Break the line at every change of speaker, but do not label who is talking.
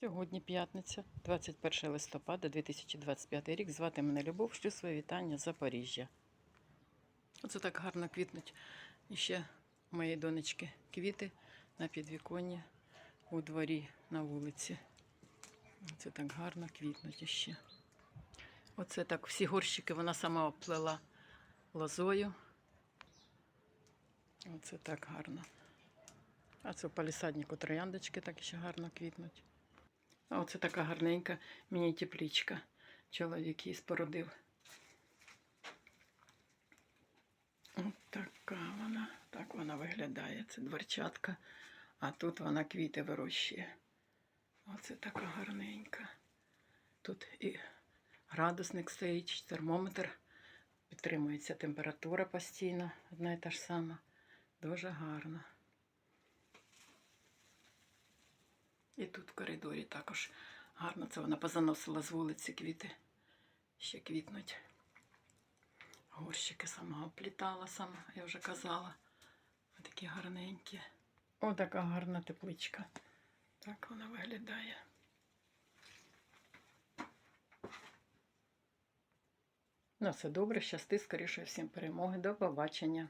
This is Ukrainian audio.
Сьогодні п'ятниця, 21 листопада 2025 рік. Звати мене Любов, шлю своє вітання з Запоріжжя. Оце так гарно квітнуть. І ще моєї донечки квіти на підвіконні у дворі на вулиці. Це так гарно квітнуть іще. Оце так всі горщики вона сама оплела лозою. Оце так гарно. А це в палісаднику трояндочки так ще гарно квітнуть. А оце така гарненька міні-теплічка. Чоловік її спорудив. От така вона. Так вона виглядає. Це дверчатка. А тут вона квіти вирощує. Оце така гарненька. Тут і градусник стоїть, термометр. Підтримується температура постійно, одна і та ж сама. Дуже гарно. І тут в коридорі також гарно це вона позаносила з вулиці квіти. Ще квітнуть. Горщики сама оплітала сама, я вже казала. Такі гарненькі. О, така гарна тепличка. Так вона виглядає. Ну, все добре, щасти, скоріше всім перемоги. До побачення.